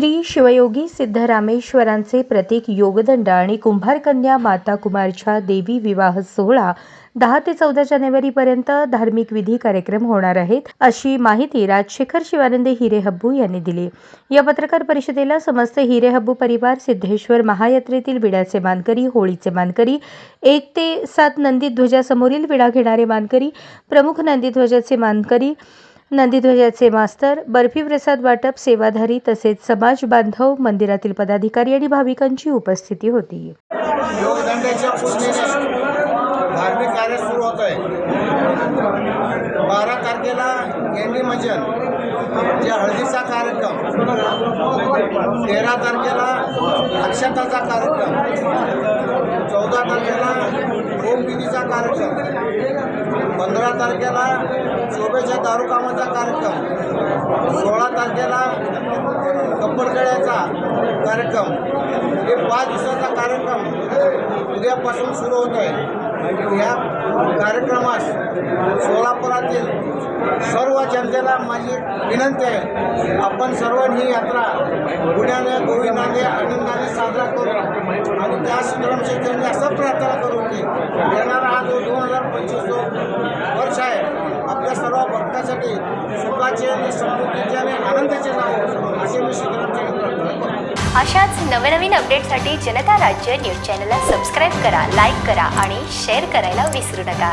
श्री शिवयोगी सिद्धरामेश्वरांचे प्रतीक योगदंड आणि कुंभारकन्या माता कुमारच्या देवी विवाह सोहळा दहा ते चौदा जानेवारीपर्यंत धार्मिक विधी कार्यक्रम होणार आहेत अशी माहिती राजशेखर शिवानंदे हिरेहब्बू यांनी दिली. या पत्रकार परिषदेला समस्त हिरेहब्बू परिवार सिद्धेश्वर महायात्रेतील विड्याचे मानकरी होळीचे मानकरी एक ते सात नंदीध्वजासमोरील विडा घेणारे मानकरी प्रमुख नंदीध्वजाचे मानकरी नंदीध्वजाचे मास्तर बर्फी प्रसाद वाटप सेवाधारी तसेच समाज बांधव मंदिरातील पदाधिकारी आणि भाविकांची उपस्थिती होती. धार्मिक कार्य सुरू होत आहे बारा तारखेला गेंडी मजन जे हळदीचा कार्यक्रम. तेरा तारखेला अक्षताचा कार्यक्रम. चौदा तारखेला होमविधीचा कार्यक्रम. पंधरा तारखेला शोभेच्या दारुकामाचा कार्यक्रम. सोळा तारखेला कप्पडगड्याचा कार्यक्रम. हे पाच दिवसाचा कार्यक्रम उद्यापासून सुरू होत आहे या कार्यक्रमास सोलापुरातील सर्व जनतेला माझी विनंती आहे. आपण सर्वांनी यात्रा पुण्याने गोविंदाने आनंदाने साजरा करू आणि त्या संग्रामशेत्रांनी असं प्रार्थना करू की येणारा हा जो दोन हजार पंचवीस जो वर्ष आहे आपल्या सर्व भक्तासाठी सुखाचे आणि समृद्धीचे आणि आनंदाचे नाव असे मी संग्रामचे प्रार्थना करतो. अशाच नवनवीन अपडेटसाठी जनता राज्य न्यूज चॅनलला सबस्क्राईब करा लाईक करा आणि शेअर करायला विसरू नका.